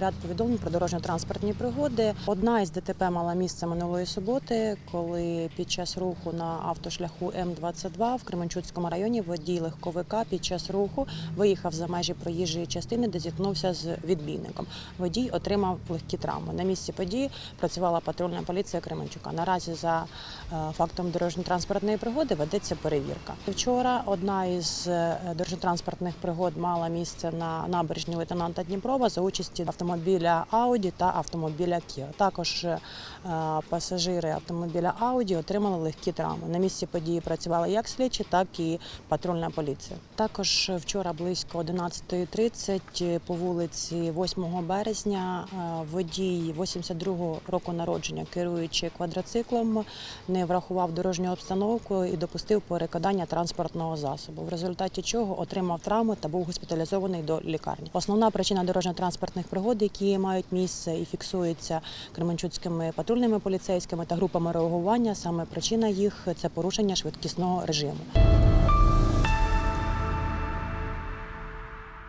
ряд повідомлень про дорожньо-транспортні пригоди. Одна із ДТП мала місце минулої суботи, коли під час руху на автошляху М22 в Кременчуцькому районі водій легковика під час руху виїхав за межі проїжджої частини, де зіткнувся з відбійником. Водій отримав легкі травми. На місці події працювала патрульна поліція Кременчука. Наразі за е, фактом дорожньо-транспортної пригоди ведеться перевірка. Вчора одна із е, дорожньо-транспортних пригод мала місце на набережні лейтенанта Дніпрова за участі автомобіля Ауді та автомобіля Kia. Також е, пасажири автомобіля Ауді отримали легкі травми. На місці події працювали як слідчі, так і патрульна поліція. Також вчора близько 11.30 по вулиці 8 березня е, водій 82-го року народження, керуючи квадроциклом, не врахував дорожню обстановку і допустив перекидання транспортного засобу, в результаті чого отримав травми та був госпіталізований до лікарні. Основна причина дорожньо-транспортних пригод, які мають місце і фіксуються кременчуцькими патрульними поліцейськими та групами реагування, саме причина їх це порушення швидкісного режиму.